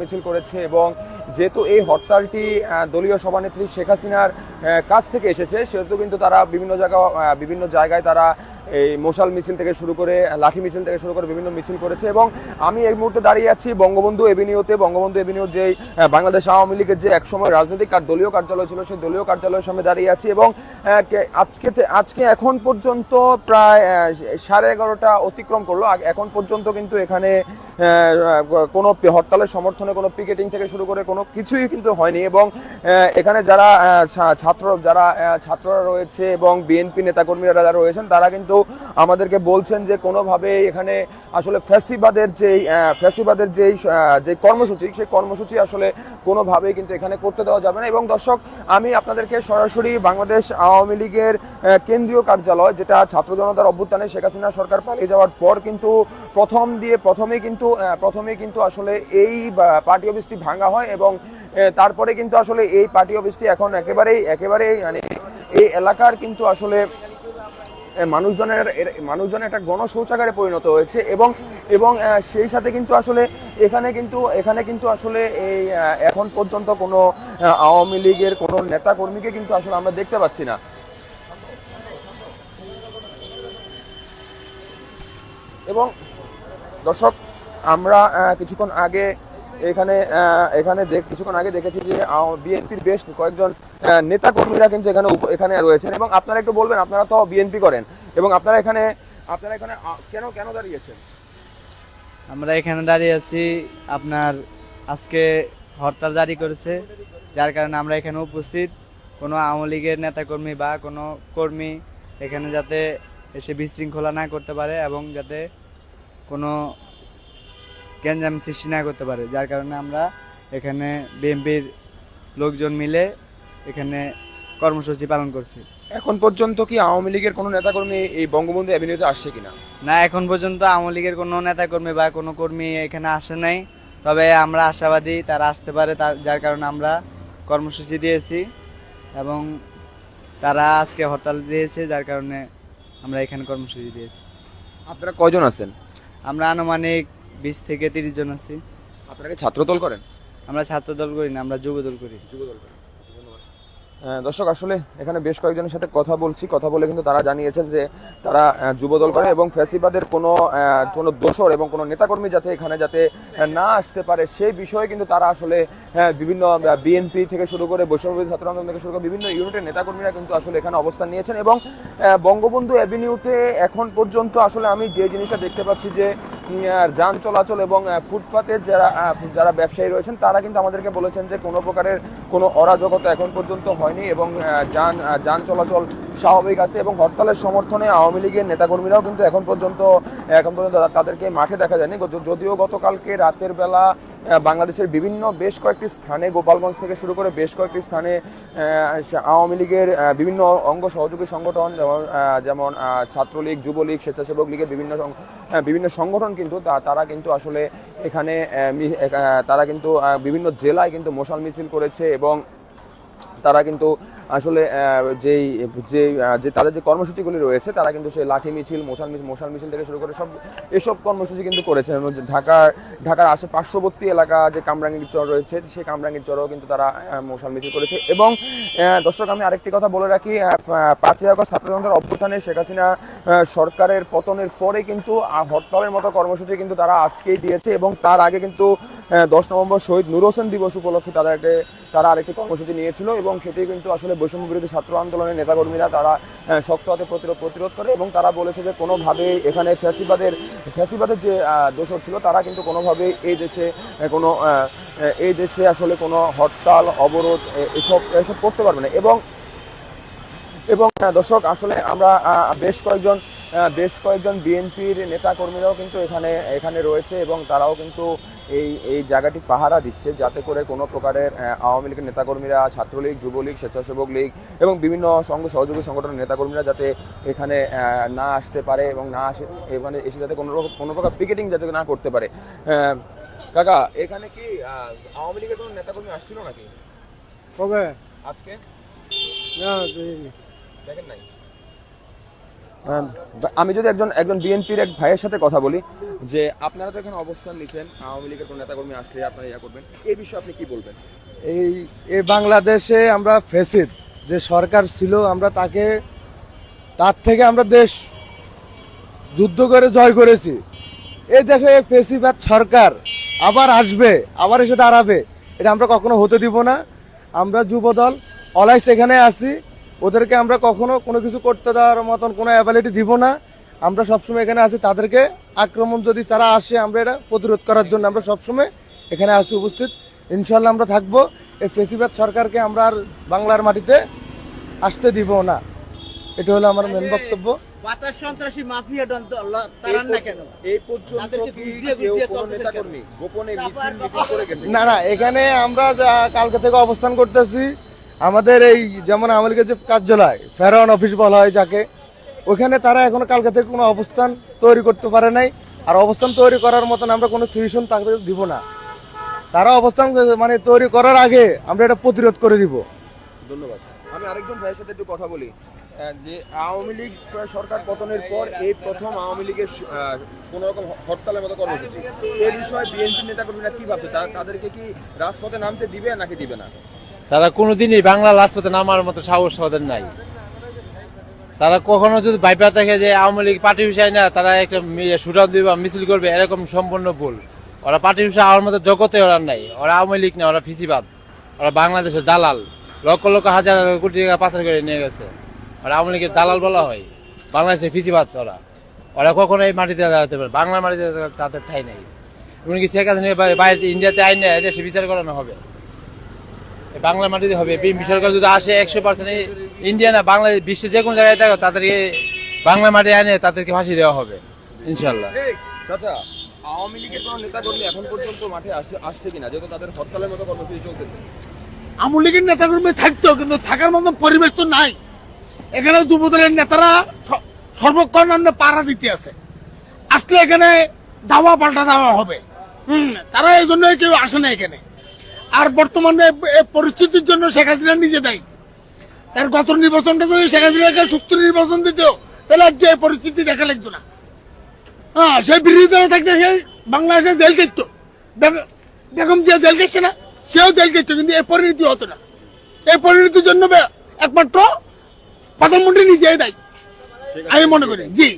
মিছিল করেছে এবং যেহেতু এই হরতালটি দলীয় সভানেত্রী শেখ হাসিনার কাছ থেকে এসেছে, সেহেতু কিন্তু তারা বিভিন্ন জায়গা বিভিন্ন জায়গায় তারা এই মশাল মিছিল থেকে শুরু করে, লাঠি মিছিল থেকে শুরু করে বিভিন্ন মিছিল করেছে এবং আমি এই মুহূর্তে দাঁড়িয়ে আছি বঙ্গবন্ধু এভিনিউতে। বঙ্গবন্ধু এভিনিউ যে বাংলাদেশ আওয়ামী লীগের যে একসময় রাজনৈতিক আর দলীয় কার্যালয় ছিল, সেই দলীয় কার্যালয়ের সামনে দাঁড়িয়ে আছি এবং আজকে আজকে এখন পর্যন্ত প্রায় সাড়ে এগারোটা অতিক্রম করল। এখন পর্যন্ত কিন্তু এখানে কোনো হরতালের সমর্থনে, কোনো পিকেটিং থেকে শুরু করে কোনো কিছুই কিন্তু হয়নি এবং এখানে যারা ছাত্র, যারা ছাত্ররা রয়েছে এবং বিএনপি নেতাকর্মীরা যারা রয়েছেন, তারা কিন্তু আমাদেরকে বলছেন যে কোনোভাবে এখানে আসলে ফ্যাসিবাদের যেই ফ্যাসিবাদের যেই যে কর্মসূচি, সেই কর্মসূচি আসলে কোনোভাবেই কিন্তু এখানে করতে দেওয়া যাবে না। এবং দর্শক, আমি আপনাদেরকে সরাসরি বাংলাদেশ আওয়ামী লীগের কেন্দ্রীয় কার্যালয় যেটা ছাত্র জনতার অভ্যুত্থানে শেখ হাসিনা সরকার পালিয়ে যাওয়ার পর কিন্তু প্রথম দিয়ে প্রথমে কিন্তু প্রথমে কিন্তু আসলে এই পার্টি অফিসটি ভাঙা হয় এবং তারপরে কিন্তু আসলে এই পার্টি অফিসটি এখন একেবারেই একেবারেই মানে এই এলাকার কিন্তু আসলে মানুষজনের মানুষজনের একটা গণশৌচাগারে পরিণত হয়েছে এবং এবং সেই সাথে কিন্তু আসলে এখানে কিন্তু এখানে কিন্তু আসলে এই এখন পর্যন্ত কোনো আওয়ামী লীগের কোনো নেতা কর্মীকে কিন্তু আসলে আমরা দেখতে পাচ্ছি না। এবং দর্শক, আমরা কিছুক্ষণ আগে এখানে এখানে দেখ, কিছুক্ষণ আগে দেখেছি যে বিএনপির বেশ কয়েকজন নেতা কর্মীরা কিন্তু এখানে এখানে রয়েছেন এবং আপনারা একটু বলবেন, আপনারা তো বিএনপি করেন এবং আপনারা এখানে আপনারা এখানে কেন কেন দাঁড়িয়েছেন? আমরা এখানে দাঁড়িয়ে আছি, আপনার আজকে হরতাল জারি করেছে, যার কারণে আমরা এখানে উপস্থিত। কোনো আওয়ামী লীগের নেতাকর্মী বা কোনো কর্মী এখানে যাতে এসে বিশৃঙ্খলা না করতে পারে এবং যাতে কোনো গ্যাঞ্জাম সৃষ্টি না করতে পারে। যার কারণে আমরা এখানে বিএনপির লোকজন মিলে এখানে কর্মসূচি পালন করছি। এখন পর্যন্ত কি আওয়ামী লীগের কোনো নেতাকর্মী এই বঙ্গবন্ধু অ্যাভিনিউতে আসছে কিনা? না এখন পর্যন্ত আওয়ামী লীগের কোনো নেতাকর্মী বা কোনো কর্মী এখানে আসে নাই। তবে আমরা আশাবাদী তারা আসতে পারে তার যার কারণে আমরা কর্মসূচি দিয়েছি এবং তারা আজকে হরতাল দিয়েছে যার কারণে আমরা এখানে কর্মসূচি দিয়েছি। আপনারা কয়জন আছেন? আমরা আনুমানিক বিশ থেকে তিরিশ জন আছি। আপনারা কি ছাত্রদল করেন? আমরা ছাত্র দল করি না আমরা যুব দল করি দর্শক আসলে এখানে বেশ কয়েকজনের সাথে কথা বলছি। কথা বলে কিন্তু তারা জানিয়েছেন যে তারা যুবদল করে এবং ফ্যাসিবাদের কোনো কোনো দোষর এবং কোনো নেতাকর্মী যাতে এখানে যাতে না আসতে পারে সেই বিষয়ে কিন্তু তারা আসলে বিভিন্ন বিএনপি থেকে শুরু করে বৈষম্যবিরোধী ছাত্র আন্দোলন থেকে শুরু করে বিভিন্ন ইউনিটের নেতাকর্মীরা কিন্তু আসলে এখানে অবস্থান নিয়েছেন এবং বঙ্গবন্ধু অ্যাভিনিউতে এখন পর্যন্ত আসলে আমি যে জিনিসটা দেখতে পাচ্ছি যে যান চলাচল এবং ফুটপাতে যারা যারা ব্যবসায়ী রয়েছেন, তারা কিন্তু আমাদেরকে বলেছেন যে কোনো প্রকারের কোনো অরাজকতা এখন পর্যন্ত হয়নি এবং যান যান চলাচল স্বাভাবিক আছে এবং হরতালের সমর্থনে আওয়ামী লীগের নেতাকর্মীরাও কিন্তু এখন পর্যন্ত এখন পর্যন্ত তাদেরকে মাঠে দেখা যায়নি। যদিও গতকালকে রাতের বেলা বাংলাদেশের বিভিন্ন বেশ কয়েকটি স্থানে, গোপালগঞ্জ থেকে শুরু করে বেশ কয়েকটি স্থানে আওয়ামী লীগের বিভিন্ন অঙ্গ সহযোগী সংগঠন যেমন যেমন ছাত্রলীগ, যুবলীগ, স্বেচ্ছাসেবক লীগের বিভিন্ন বিভিন্ন সংগঠন কিন্তু তারা কিন্তু আসলে এখানে তারা কিন্তু বিভিন্ন জেলায় কিন্তু মশাল মিছিল করেছে এবং তারা কিন্তু আসলে যেই, যে যে তাদের যে কর্মসূচিগুলি রয়েছে, তারা কিন্তু সেই লাঠি মিছিল, মশাল মিছিল মশাল মিছিল থেকে শুরু করে সব এসব কর্মসূচি কিন্তু করেছে। ঢাকার ঢাকার আশে পার্শ্ববর্তী এলাকা যে কামরাঙ্গীর চর রয়েছে, সেই কামরাঙ্গির চরও কিন্তু তারা মশাল মিছিল করেছে। এবং দর্শক, আমি আরেকটি কথা বলে রাখি পাঁচই আগস্ট ছাত্রজনতার অভ্যুত্থানে শেখ হাসিনা সরকারের পতনের পরে কিন্তু হরতালের মতো কর্মসূচি কিন্তু তারা আজকেই দিয়েছে এবং তার আগে কিন্তু দশ নভেম্বর শহীদ নূর হোসেন দিবস উপলক্ষে একটা তারা আরেকটি কর্মসূচি নিয়েছিল এবং সেটি কিন্তু আসলে বৈষম্য বিরোধী ছাত্র আন্দোলনের নেতাকর্মীরা তারা শক্ত হাতে প্রতিরোধ প্রতিরোধ করে এবং তারা বলেছে যে কোনোভাবে এখানে ফ্যাসিবাদের ফ্যাসিবাদের যে দোষর ছিল তারা কিন্তু কোনোভাবে এই দেশে কোনো এই দেশে আসলে কোনো হরতাল, অবরোধ এসব এসব করতে পারবে না। এবং এবং দর্শক, আসলে আমরা বেশ কয়েকজন বেশ কয়েকজন বিএনপির নেতা কর্মীরাও কিন্তু এখানে এখানে রয়েছে এবং তারাও কিন্তু এই এই জায়গাটি পাহারা দিচ্ছে যাতে করে কোনো প্রকারের আওয়ামী লীগের নেতাকর্মীরা ছাত্রলীগ যুবলীগ স্বেচ্ছাসেবক লীগ এবং বিভিন্ন সঙ্গ সহযোগী সংগঠনের নেতাকর্মীরা যাতে এখানে না আসতে পারে এবং না আসে এখানে এসে যাতে কোনো রকম কোনো প্রকার পিকেটিং যাতে না করতে পারে। কাকা এখানে কি আওয়ামী লীগের কোনো নেতাকর্মী আসছিল নাকি? কবে? আজকে? না দেখেন নাই? আমি যদি একজন একজন বিএনপির এক ভাইয়ের সাথে কথা বলি, যে আপনারা তো এখানে অবস্থান নিচ্ছেন আওয়ামী লীগের কোনো নেতাকর্মী আসলে আপনারা ইয়া করবেন এই বিষয়ে আপনি কি বলবেন? এই এই বাংলাদেশে আমরা ফেসিদ, যে সরকার ছিল, আমরা তাকে, তার থেকে আমরা দেশ যুদ্ধ করে জয় করেছি। এই দেশে ফেসিবাদ সরকার আবার আসবে, আবার এসে দাঁড়াবে, এটা আমরা কখনো হতে দিব না। আমরা যুবদল অলাই সেখানে আছি ওদেরকে আমরা কখনো কোনো কিছু করতে দেওয়ার মতন কোনো অ্যাবিলিটি দিব না। আমরা সবসময় এখানে আছি তাদেরকে আক্রমণ যদি তারা আসে আমরা এটা প্রতিরোধ করার জন্য আমরা সবসময় এখানে আছি উপস্থিত। ইনশাল্লাহ আমরা থাকব। এই ফেসিবাদ সরকারকে আমরা আর বাংলার মাটিতে আসতে দিব না। এটা হলো আমার মেন বক্তব্য। সন্ত্রাসী মাফিয়া এই পর্যন্ত কি গোপনে মিছিল করে গেছে? না না এখানে আমরা কালকে থেকে অবস্থান করতেছি আমাদের এই যেমন আমাদের যে কার্যালয় ফেরন অফিস বলা হয় যাকে, ওখানে তারা এখনও কালকে থেকে কোনো অবস্থান তৈরি করতে পারে নাই। আর অবস্থান তৈরি করার মতন আমরা কোনো সিচুয়েশন তাদের দিব না। তারা অবস্থান মানে তৈরি করার আগে আমরা এটা প্রতিরোধ করে দিব। ধন্যবাদ। আমি আরেকজন ভাইয়ের সাথে একটু কথা বলি। যে আওয়ামী লীগ সরকার পতনের পর এই প্রথম আওয়ামী লীগের কোন রকম হরতালের মতো কর্মসূচি। এই বিষয়ে বিএনপি নেতাকর্মীরা কি ভাবছে? তারা তাদেরকে কি রাজপথে নামতে দিবে নাকি দিবে না? তারা কোনোদিনই বাংলা রাজপথে নামার মতো সাহস ওদের নাই। তারা কখনো যদি বাইপা থাকে যে আওয়ামী লীগ পার্টি বিষয় না, তারা একটা শুটাউন দিবে বা মিছিল করবে, এরকম সম্পূর্ণ ভুল। ওরা পার্টি বিষয় আমার মতো জগতে ওরা নাই। ওরা আওয়ামী লীগ না, ওরা ফিসিবাদ ওরা বাংলাদেশের দালাল। লক্ষ লক্ষ হাজার কোটি টাকা পাথর করে নিয়ে গেছে। ওরা আওয়ামী লীগের দালাল বলা হয়। বাংলাদেশের ফিসিবাদ ওরা। ওরা কখনো এই মাটিতে দাঁড়াতে পারে বাংলা মাটিতে তাদের ঠাই নেই। এমনকি শেখ হাসিনা বাইরে ইন্ডিয়াতে আইন দেশে বিচার করানো হবে। বাংলা মাটিতে হবে। বিএনপি সরকার যদি আসে একশো পার্সেন্ট ইন্ডিয়া না বাংলাদেশ বিশ্বের যে কোনো জায়গায় থাকো তাদেরকে বাংলা মাটি আনে তাদেরকে ফাঁসি দেওয়া হবে ইনশাল্লাহ চাচা আওয়ামী লীগের কোনো নেতাকর্মী এখন পর্যন্ত মাঠে আসছে আসছে কিনা? যেহেতু তাদের হরতালের মতো কর্মসূচি চলতেছে। আওয়ামী লীগের নেতাকর্মী থাকতো কিন্তু থাকার মতন পরিবেশ তো নাই। এখানে যুবদলের নেতারা স- সর্বক্ষণ আমরা পাড়া দিতে আছে। আসলে এখানে দাওয়া পাল্টা দেওয়া হবে। হুম তারা এই জন্যই কেউ আসে না এখানে। আর বর্তমানে পরিস্থিতির জন্য শেখ হাসিনা নিজে দেয়। তার গত নির্বাচনটা যদি শেখ হাসিনাকে সুস্থ নির্বাচন দিত তাহলে আজকে এই পরিস্থিতি দেখা লাগতো না। হ্যাঁ সেই বিরোধী দলে থাকতে সে বাংলাদেশে জেল খেত বেগম যে জেল খেচ্ছে না, সেও জেল খেত কিন্তু এই পরিণতি হতো না। এই পরিণতির জন্য একমাত্র প্রধানমন্ত্রী নিজেই দায়ী। আমি মনে করি, জি।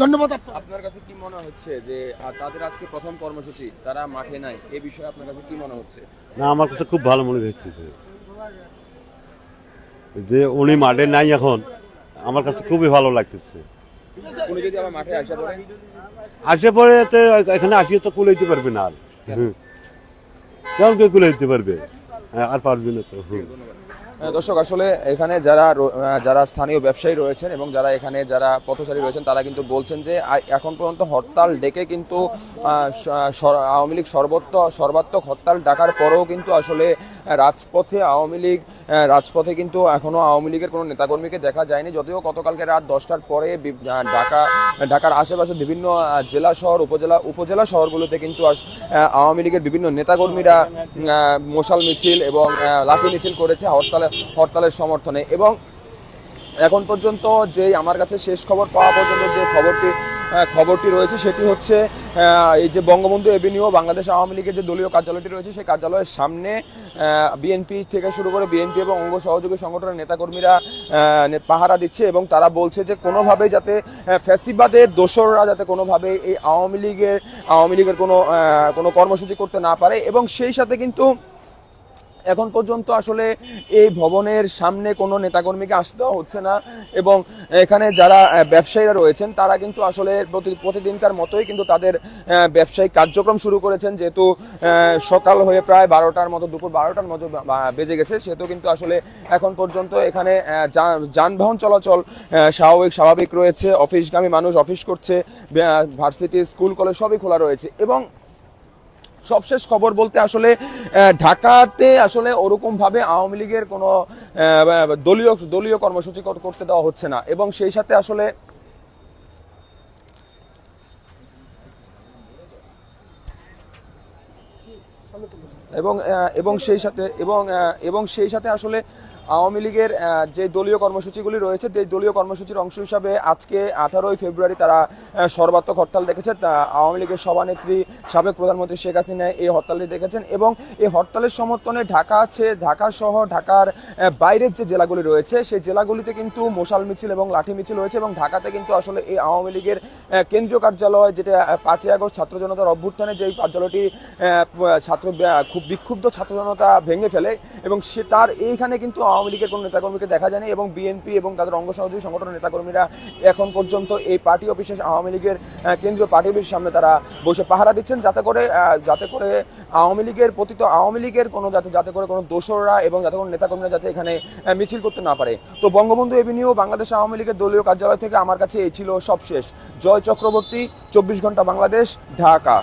ধন্যবাদ আপনার কাছে কি মনে হচ্ছে যে তাদের আজকে প্রথম কর্মসূচি তারা মাঠে নাই এই বিষয়ে আপনার কাছে কি মনে হচ্ছে? না আমার কাছে খুব ভালো মনে হচ্ছে যে উনি মাঠে নাই এখন আমার কাছে খুবই ভালো লাগতেছে। উনি যদি আবার মাঠে আসা পড়ে? আসে পরে তো এখানে আসিয়ে তো কুলাইতে পারবে না আর। হুম। কেমন কে কুলাইতে পারবে? হ্যাঁ, আর পারবে না তো হুম। দর্শক, আসলে এখানে যারা যারা স্থানীয় ব্যবসায়ী রয়েছেন এবং যারা এখানে যারা পথচারী রয়েছেন, তারা কিন্তু বলছেন যে এখন পর্যন্ত হরতাল ডেকে কিন্তু আওয়ামী লীগ সর্বত্র, সর্বাত্মক হরতাল ডাকার পরেও কিন্তু আসলে রাজপথে আওয়ামী লীগ রাজপথে কিন্তু এখনও আওয়ামী লীগের কোনো নেতাকর্মীকে দেখা যায়নি। যদিও গতকালকে রাত দশটার পরে ঢাকা, ঢাকার আশেপাশে বিভিন্ন জেলা শহর, উপজেলা উপজেলা শহরগুলোতে কিন্তু আওয়ামী লীগের বিভিন্ন নেতাকর্মীরা মশাল মিছিল এবং লাঠি মিছিল করেছে। হরতালে হরতালের সমর্থনে এবং এখন পর্যন্ত যে আমার কাছে শেষ খবর পাওয়া পর্যন্ত যে খবরটি খবরটি রয়েছে সেটি হচ্ছে এই যে বঙ্গবন্ধু এভিনিউ বাংলাদেশ আওয়ামী লীগের যে দলীয় কার্যালয়টি রয়েছে সেই কার্যালয়ের সামনে বিএনপি থেকে শুরু করে বিএনপি এবং অঙ্গ সহযোগী সংগঠনের নেতাকর্মীরা পাহারা দিচ্ছে এবং তারা বলছে যে কোনোভাবে যাতে ফ্যাসিবাদের দোসররা যাতে কোনোভাবে এই আওয়ামী লীগের আওয়ামী লীগের কোনো কোনো কর্মসূচি করতে না পারে এবং সেই সাথে কিন্তু এখন পর্যন্ত আসলে এই ভবনের সামনে কোনো নেতাকর্মীকে আসতে দেওয়া হচ্ছে না এবং এখানে যারা ব্যবসায়ীরা রয়েছেন, তারা কিন্তু আসলে প্রতি- প্রতিদিনকার মতোই কিন্তু তাদের ব্যবসায়িক কার্যক্রম শুরু করেছেন। যেহেতু সকাল হয়ে প্রায় বারোটার মতো, দুপুর বারোটার মতো বেজে গেছে, সেহেতু কিন্তু আসলে এখন পর্যন্ত এখানে যানবাহন চলাচল স্বাভাবিক স্বাভাবিক রয়েছে। অফিসগামী মানুষ অফিস করছে ভার্সিটি, স্কুল, কলেজ সবই খোলা রয়েছে এবং সবশেষ খবর বলতে আসলে ঢাকাতে আসলে ওরকমভাবে আওয়ামী লীগের কোনো দলীয় দলীয় কর্মসূচি কর- করতে দেওয়া হচ্ছে না। এবং সেই সাথে আসলে এবং এবং সেই সাথে, এবং এবং সেই সাথে আসলে আওয়ামী লীগের যে দলীয় কর্মসূচিগুলি রয়েছে সেই দলীয় কর্মসূচির অংশ হিসাবে আজকে আঠারোই ফেব্রুয়ারি তারা সর্বাত্মক হরতাল দেখেছে। আওয়ামী লীগের সভানেত্রী, সাবেক প্রধানমন্ত্রী শেখ হাসিনা এই হরতালটি দেখেছেন এবং এই হরতালের সমর্থনে ঢাকা আছে, ঢাকা সহ ঢাকার বাইরের যে জেলাগুলি রয়েছে, সেই জেলাগুলিতে কিন্তু মশাল মিছিল এবং লাঠি মিছিল হয়েছে এবং ঢাকাতে কিন্তু আসলে এই আওয়ামী লীগের কেন্দ্রীয় কার্যালয় যেটা পাঁচই আগস্ট ছাত্র জনতার অভ্যুত্থানে যেই কার্যালয়টি ছাত্র খুব বিক্ষুব্ধ ছাত্র জনতা ভেঙে ফেলে এবং সে তার এইখানে কিন্তু আওয়ামী লীগের কোনো নেতাকর্মীকে দেখা যায়নি এবং বিএনপি এবং তাদের অঙ্গ সহযোগী সংগঠনের নেতাকর্মীরা এখন পর্যন্ত এই পার্টি অফিসে আওয়ামী লীগের কেন্দ্রীয় পার্টি অফিসের সামনে তারা বসে পাহারা দিচ্ছেন যাতে করে যাতে করে আওয়ামী লীগের পতিত আওয়ামী লীগের কোনো যাতে যাতে করে কোনো দোসররা এবং যাতে কোনো নেতাকর্মীরা যাতে এখানে মিছিল করতে না পারে। তো বঙ্গবন্ধু এভিনিউ বাংলাদেশ আওয়ামী লীগের দলীয় কার্যালয় থেকে আমার কাছে এই ছিল সবশেষ। জয় চক্রবর্তী, চব্বিশ ঘণ্টা বাংলাদেশ, ঢাকা।